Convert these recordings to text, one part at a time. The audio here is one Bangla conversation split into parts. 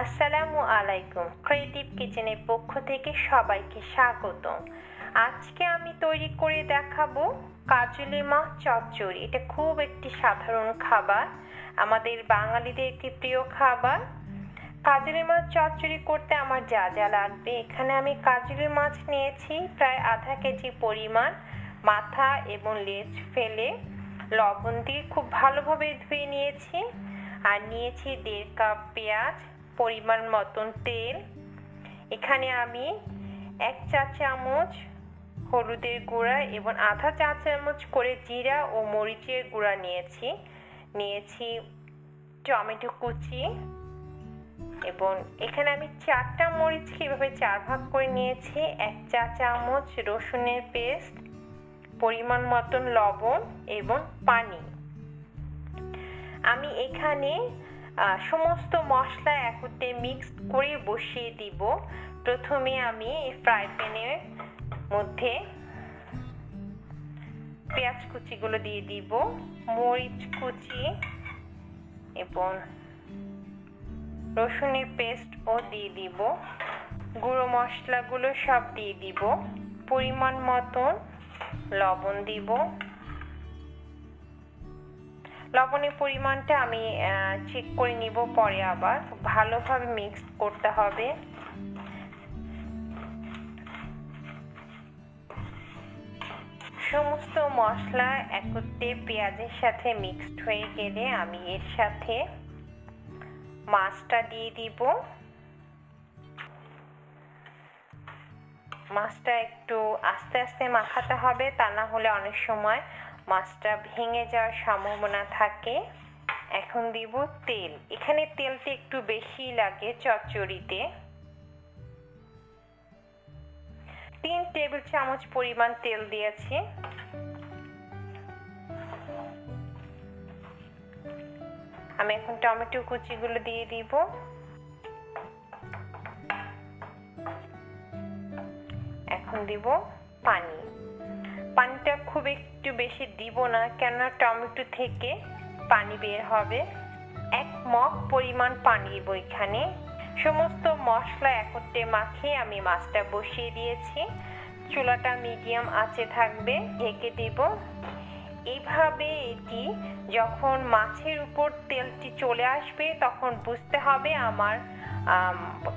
আসসালামু আলাইকুম ক্রিয়েটিভ কিচেনের পক্ষ থেকে সবাইকে স্বাগত আজকে আমি তৈরি করে দেখাবো কাজলি মাছ চচ্চড়ি। এটা খুব একটি সাধারণ খাবার, আমাদের বাঙালিদের একটি প্রিয় খাবার। কাজলি মাছ চচ্চড়ি করতে আমার যা যা লাগবে। এখানে আমি কাজলি মাছ নিয়েছি, প্রায় আধা কেজি পরিমাণ। মাথা এবং লেজ ফেলে লবণ দিয়ে খুব ভালোভাবে ধুয়ে নিয়েছি। আর নিয়েছি দেড় কাপ পেঁয়াজ পরিমাণ মতন তেল। এখানে আমি এক চা চামচ হলুদের গুঁড়া এবং আধা চা চামচ করে জিরা ও মরিচের গুঁড়া নিয়েছি। নিয়েছি টমেটো কুচি এবং এখানে আমি চারটা মরিচকে এভাবে চার ভাগ করে নিয়েছি? এক চা চামচ রসুনের পেস্ট, পরিমাণ মতন লবণ এবং পানি। আমি এখানে সমস্ত মশলা একত্রে মিক্স করে বসিয়ে দিব। প্রথমে আমি ফ্রাই প্যানের মধ্যে পেঁয়াজ কুচিগুলো দিয়ে দিব, মরিচ কুচি এবং রসুনের পেস্টও দিয়ে দিব। গুঁড়ো মশলাগুলো সব দিয়ে দিব। পরিমাণ মতন লবণ দিব। লবণের পরিমাণটা আমি চেক করে নিব পরে আবার। ভালোভাবে মিক্স করতে হবে। সমস্ত মশলা একত্রে পেঁয়াজের সাথে মিক্সড হয়ে গেলে আমি এর সাথে মাছটা দিয়ে দিব। মাছটা একটু আস্তে আস্তে মাখাতে হবে, তা না হলে অনেক সময় মাছটা ভেঙে যাওয়ার সম্ভাবনা থাকে। এখন দিব তেল। এখানে তেলটা একটু বেশি লাগে চচ্চড়িতে। তিন টেবিল চামচ পরিমাণ তেল দিয়েছি। আমি এখন টমেটো কুচিগুলো দিয়ে দিব। এখন দিব পানি। পানিটা খুব একটু বেশি দিব না, কেননা টমেটো থেকে পানি বের হবে। এক মগ পরিমাণ পানি দিব এখানে। সমস্ত মশলা একত্রে মাখিয়ে আমি মাছটা বসিয়ে দিয়েছি। চুলাটা মিডিয়াম আঁচে থাকবে, ঢেকে দেব। এইভাবে এটি যখন মাছের উপর তেলটি চলে আসবে, তখন বুঝতে হবে আমার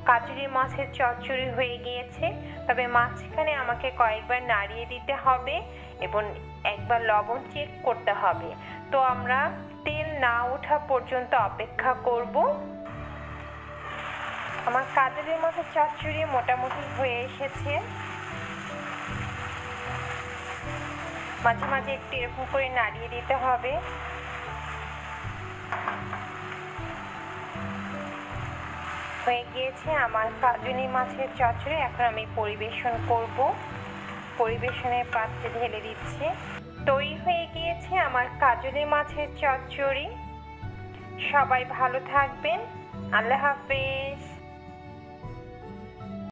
কাজুরি মাছের চচ্চড়ি হয়ে গিয়েছে। তবে মাঝখানে আমাকে কয়েকবার নাড়িয়ে দিতে হবে এবং একবার লবণ চেক করতে হবে। তো আমরা তেল না ওঠা পর্যন্ত অপেক্ষা করব। আমার কাজুরি মাছের চচ্চড়ি মোটামুটি হয়ে এসেছে। মাঝে মাঝে একটু এরকম করে নাড়িয়ে দিতে হবে। হয়ে গিয়েছে। আমার কাজুনি মাছের চচড়ে এখন আমি পরিবেশন করব। পরিবেশনের পাত্রে ঢেলে দিচ্ছি। তৈরি হয়ে গিয়েছে আমার কাজুনি মাছের চচ্চড়ি। সবাই ভালো থাকবেন। আল্লাহ হাফেজ।